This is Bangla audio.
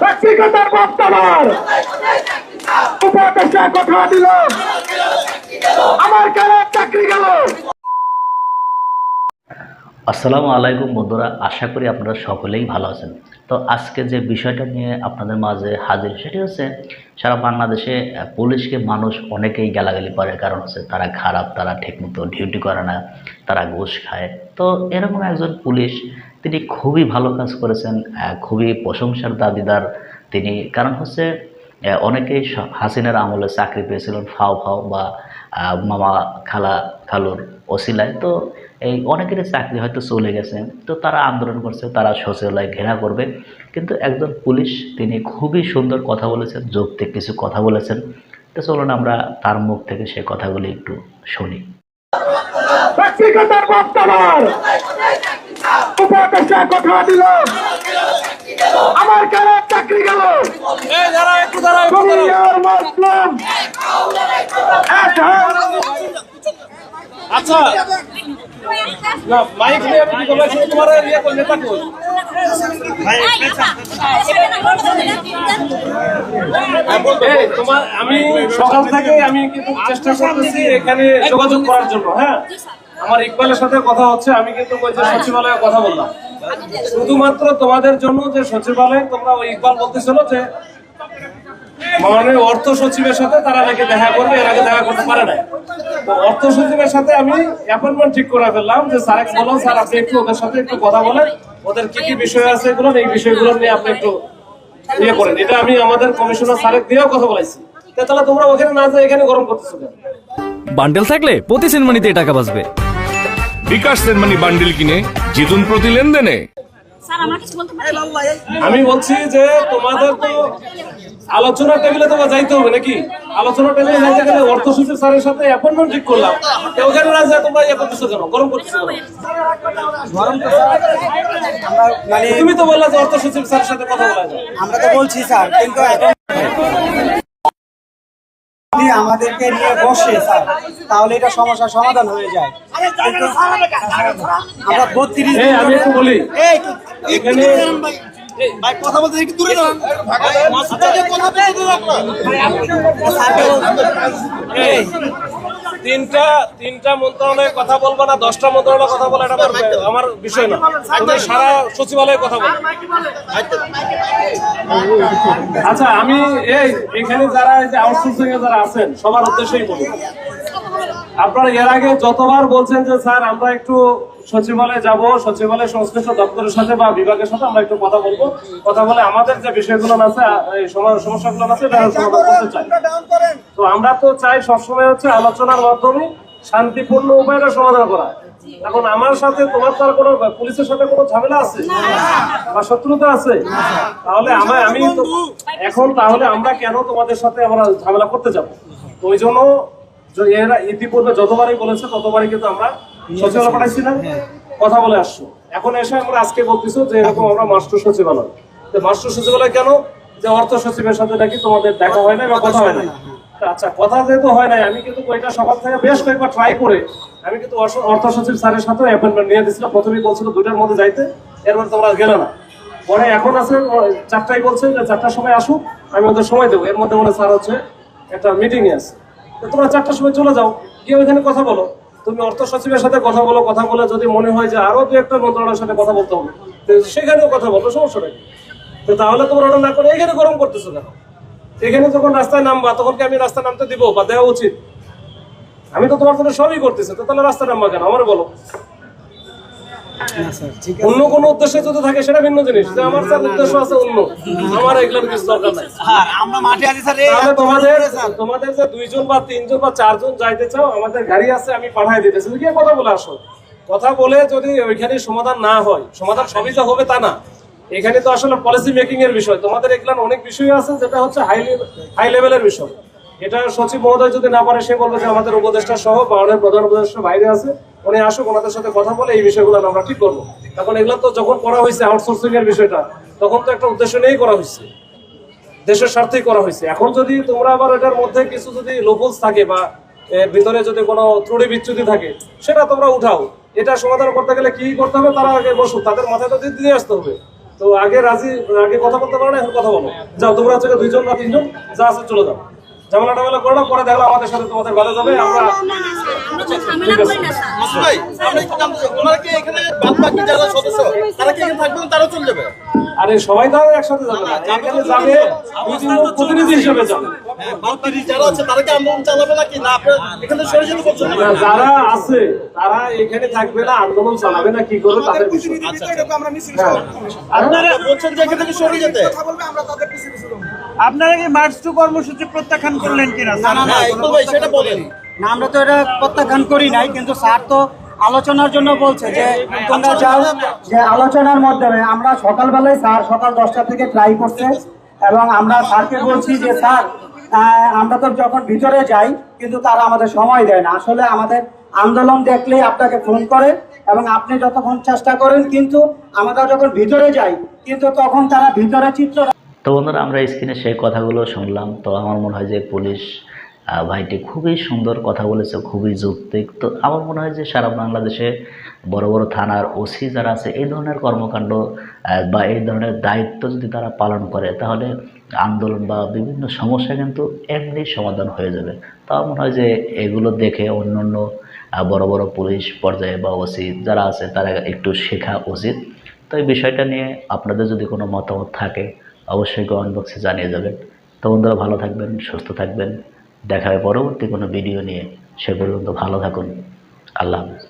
ব্যক্তিগতের বক্তব্য উপদেশে কথা দিল। আমার কেন চাকরি গেল? আসসালামু আলাইকুম বন্ধুরা, আশা করি আপনারা সকলেই ভালো আছেন। তো আজকে যে বিষয়টা নিয়ে আপনাদের মাঝে হাজির, সেটি হচ্ছে সারা বাংলাদেশে পুলিশকে মানুষ অনেকেই গালাগালি করে কারণ হচ্ছে তারা খারাপ, তারা ঠিকমতো ডিউটি করে না, তারা ঘুষ খায়। তো এরকম একজন পুলিশ, তিনি খুবই ভালো কাজ করেছেন খুবই প্রশংসার দাবিদার তিনি। কারণ হচ্ছে অনেকেই হাসিনার আমলে চাকরি পেয়েছিলেন, ফাও ফাও বা মামা খালা খালুর ওসিলায়। তো এই অনেকেরই চাকরি হয়তো চলে গেছে। তো তারা আন্দোলন করছে তারা সচিবালয় ঘেরা করবে। কিন্তু একজন পুলিশ তিনি খুবই সুন্দর কথা বলেছেন যৌক্তিক কিছু কথা বলেছেন। তো চলুন আমরা তার মুখ থেকে সে কথাগুলি একটু শুনি। ব্যক্তিগতের বক্তব্য। উপদেশে কথা দিল। আমার কেন চাকরি গেল। আচ্ছা। না মাইক নিয়ে আমি কি বলেছি তোমার ইয়ে নেতা এই, তোমার আমি সকাল থেকে আমি কিন্তু চেষ্টা করতেছি এখানে যোগাযোগ করার জন্য হ্যাঁ? আমার ইকবালের সাথে কথা হচ্ছে আমি কিন্তু ওই যে সচিবালয়ে কথা বললাম। শুধুমাত্র তোমাদের জন্য যে সচিবালয়ে তোমরা ওই ইকবাল বলতেছিল যে মাননীয় অর্থ সচিবের সাথে তারা নাকি দেখা করবে এর আগে দেখা করতে পারে না তো অর্থ সচিবের সাথে আমি অ্যাপয়েন্টমেন্ট ঠিক করে ফেললাম যে স্যার বলো স্যার আপনি একটু ওদের সাথে একটু কথা বলেন ওদের কি কি বিষয় আছে এগুলো এই বিষয়গুলো নিয়ে আপনি একটু ইয়ে করেন। এটা আমি আমাদের কমিশনার স্যারের দিয়েও কথা বলেছি। তো তাহলে তোমরা ওখানে না যাই এখানে গরম করতেছো কেন? বান্ডেল থাকলে প্রতি সেনমানিতে টাকা বাঁচবে। বিকাশ সেনমানি বান্ডিল কিনে জিতুন প্রতি লেনদেনে। স্যার আমার কিছু বলতে পারেন আমি বলছি যে তোমাদের তো আলোচনা টেবিলে তোমার যাইতে হবে নাকি? আলোচনা টেবিলে যাইতে গেলে অর্থ সচিব স্যারের সাথে অ্যাপয়েন্টমেন্ট ঠিক করলাম। কেউ কেন না যায় তোমরা ইয়ে করতেছো কেন? গরম করতেছো মানে তুমি তো বললা যে অর্থ সচিব স্যারের সাথে কথা বলা যায়। আমরা তো বলছি স্যার কিন্তু এখন আমাদেরকে নিয়ে বসে স্যার তাহলে এটা সমস্যার সমাধান হয়ে যায়। আমরা বত্রিশ এই আমি একটু বলি এখানে এই, তিনটা তিনটা মন্ত্রণালয়ে কথা বলব না দশটা মন্ত্রণালয়ে কথা বলা এটা আমার আমার বিষয় না। তুমি সারা সচিবালয়ে কথা বলো। আচ্ছা আমি এই এখানে যারা এই যে আউটসোর্সিং এ যারা আছেন সবার উদ্দেশ্যেই বলি। আপনারা এর আগে যতবার বলছেন যে স্যার আমরা একটু সচিবালয়ে যাব সচিবালয় সংশ্লিষ্ট দপ্তরের সাথে বা বিভাগের সাথে আমরা একটু কথা বলব। কথা বলে আমাদের যে বিষয়গুলো আছে এই সমস্যাগুলো আছে সমাধান করতে চাই। তো আমরা তো চাই সবসময় হচ্ছে আলোচনার মাধ্যমে শান্তিপূর্ণ উপায়ে সমাধান করা। এখন আমার সাথে তোমার তো আর কোনো পুলিশের সাথে কোনো ঝামেলা আছে? বা শত্রুতা আছে? তাহলে আমার আমি এখন তাহলে আমরা কেন তোমাদের সাথে আমরা ঝামেলা করতে যাব? ওই জন্য এরা ইতিপূর্বে যতবারই বলেছে ততবারই কিন্তু আমরা সচিবালয় পাঠাইছি না। কথা বলে আসছো। এখন এসে আমরা আজকে বলতেছো যে এরকম আমরা মাস্টার সচিবালয়। তো মাস্টার সচিবালয় কেন? যে অর্থ সচিবের সাথে নাকি তোমাদের দেখা হয় না বা কথা হয় না আচ্ছা কথা যেহেতু হয় নাই আমি কিন্তু সকাল থেকে বেশ কয়েকবার ট্রাই করে আমি কিন্তু অর্থ- সচিব স্যারের সাথে অ্যাপয়েন্টমেন্ট নিয়ে দিয়েছিলাম। প্রথমেই বলছিল দুইটার মধ্যে যাইতে এর মধ্যে তোমরা গেলে না। পরে এখন আছে চারটায় বলছে যে চারটার সময় আসুক আমি ওদের সময় দেবো। এর মধ্যে মনে স্যার হচ্ছে একটা মিটিং আছে। তোমরা চারটার সময় চলে যাও, গিয়ে ওইখানে কথা বলো। তুমি অর্থ সচিবের সাথে কথা বলো, কথা বলে যদি মনে হয় যে আরও দু একটা মন্ত্রণালয়ের সাথে কথা বলতে হবে সেখানেও কথা বলো, সমস্যা নেই। তো তাহলে তোমরা ওটা না করে এখানে গরম করতেছো কেন? এখানে যখন রাস্তায় নামবা, তখন কি আমি রাস্তায় নামতে দিব বা দেওয়া উচিত? আমি তো তোমার সাথে সবই করতেছি, তো তাহলে রাস্তায় নামবা কেন? আমার বলো। অন্য কোনো উদ্দেশ্য যদি থাকে সেটা ভিন্ন জিনিস। যে আমার স্যার উদ্দেশ্য আছে অন্য। আমার এগুলোর কিছু দরকার নাই। আমরা মাঠে আছি স্যার। তাহলে তোমাদের তোমাদের যে দুইজন বা তিনজন বা চারজন যাইতে চাও আমাদের গাড়ি আছে আমি পাঠাই দিতেছি। গিয়ে কথা বলে আসো। কথা বলে যদি ওইখানে সমাধান না হয় সমাধান সবই যা হবে তা না। এখানে তো আসলে পলিসি মেকিং এর বিষয়। তোমাদের এগুলো অনেক বিষয় আছে যেটা হচ্ছে হাই হাই লেভেলের বিষয়। এটা সচিব মহোদয় যদি না পারে সে বলবে যে আমাদের উপদেষ্টা সহ বা অনেক প্রধান উপদেষ্টা বাইরে আছে। উনি আসুক, ওনাদের সাথে কথা বলে এই বিষয়গুলো আমরা ঠিক করব। এখন এগুলো তো যখন করা হয়েছে আউটসোর্সিং এর বিষয়টা, তখন তো একটা উদ্দেশ্য নিয়েই করা হয়েছে। দেশের স্বার্থেই করা হয়েছে। এখন যদি তোমরা আবার এটার মধ্যে কিছু যদি লোকলস থাকে বা ভিতরে যদি কোনো ত্রুটি বিচ্যুতি থাকে, সেটা তোমরা উঠাও। এটা সমাধান করতে গেলে কি করতে হবে, তারা আগে বসুক। তাদের মাথায় তো দিয়ে আসতে হবে। তো আগে রাজি, আগে কথা বলতে পারো না, এখন কথা বলো। যাও, তোমরা হচ্ছে দুইজন বা তিনজন, যা আছে চলে যাও। ঝামেলা টামেলা করো না পরে দেখো আমাদের সাথে তোমাদের ভালো যাবে আমরা না না স্যার আমরা তো ঝামেলা করি না স্যার। ভাই আমরা কি জানতে চাই, ওনারা কি এখানে বাদ বাকি যারা সদস্য তারা কি এখানে থাকবেন তারা চলে যাবে? আরে সবাই তো একসাথে যাবে না। এখানে যাবে প্রতিনিধি হিসেবে যাবে। হ্যাঁ, যারা আছে তারা কি আন্দোলন চালাবে নাকি? না এখানে সরে যেতে বলছেন না, যারা আছে তারা এখানে থাকবে না আন্দোলন চালাবে না কি করবে তাদের বিষয় আমরা মিছিল আপনারা বলছেন যে এখান থেকে সরে যেতে। কথা বলবে আমরা তাদের পিছিয়ে পিছিয়ে আপনারা কি মার্চ টু কর্মসূচি প্রত্যাখ্যান করলেন কিনা? না না না হ্যাঁ, ইকবাল ভাই সেটা বলেন। না আমরা তো এটা প্রত্যাখ্যান করি নাই কিন্তু স্যার তো আলোচনার জন্য বলছে যে তোমরা যাও। যে আলোচনার মাধ্যমে আমরা সকালবেলায় স্যার সকাল দশটা থেকে ট্রাই করছে এবং আমরা স্যারকে বলছি যে স্যার আমরা তো যখন ভিতরে যাই কিন্তু তারা আমাদের সময় দেয় না। আসলে আমাদের আন্দোলন দেখলেই আপনাকে ফোন করে এবং আপনি যতক্ষণ চেষ্টা করেন কিন্তু আমরা যখন ভিতরে যাই কিন্তু তখন তারা ভিতরে চিত্র তো বন্ধুরা আমরা স্ক্রিনে সেই কথাগুলো শুনলাম। তো আমার মনে হয় যে পুলিশ ভাইটি খুবই সুন্দর কথা বলেছে, খুবই যৌক্তিক। তো আমার মনে হয় যে সারা বাংলাদেশে বড় বড় থানার ওসি যারা আছে, এই ধরনের কর্মকাণ্ড বা এই ধরনের দায়িত্ব যদি তারা পালন করে, তাহলে আন্দোলন বা বিভিন্ন সমস্যা কিন্তু এমনি সমাধান হয়ে যাবে। তা মনে হয় যে এগুলো দেখে অন্য অন্য বড় বড় পুলিশ পর্যায়ে বা ওসি যারা আছে, তারা একটু শেখা উচিত। তো এই বিষয়টা নিয়ে আপনাদের যদি কোনো মতামত থাকে, অবশ্যই কমেন্ট বক্সে জানিয়ে যাবেন। তো বন্ধুরা, ভালো থাকবেন, সুস্থ থাকবেন। দেখা হবে পরবর্তী কোনো ভিডিও নিয়ে সে পর্যন্ত ভালো থাকুন। আল্লাহ হাফিজ।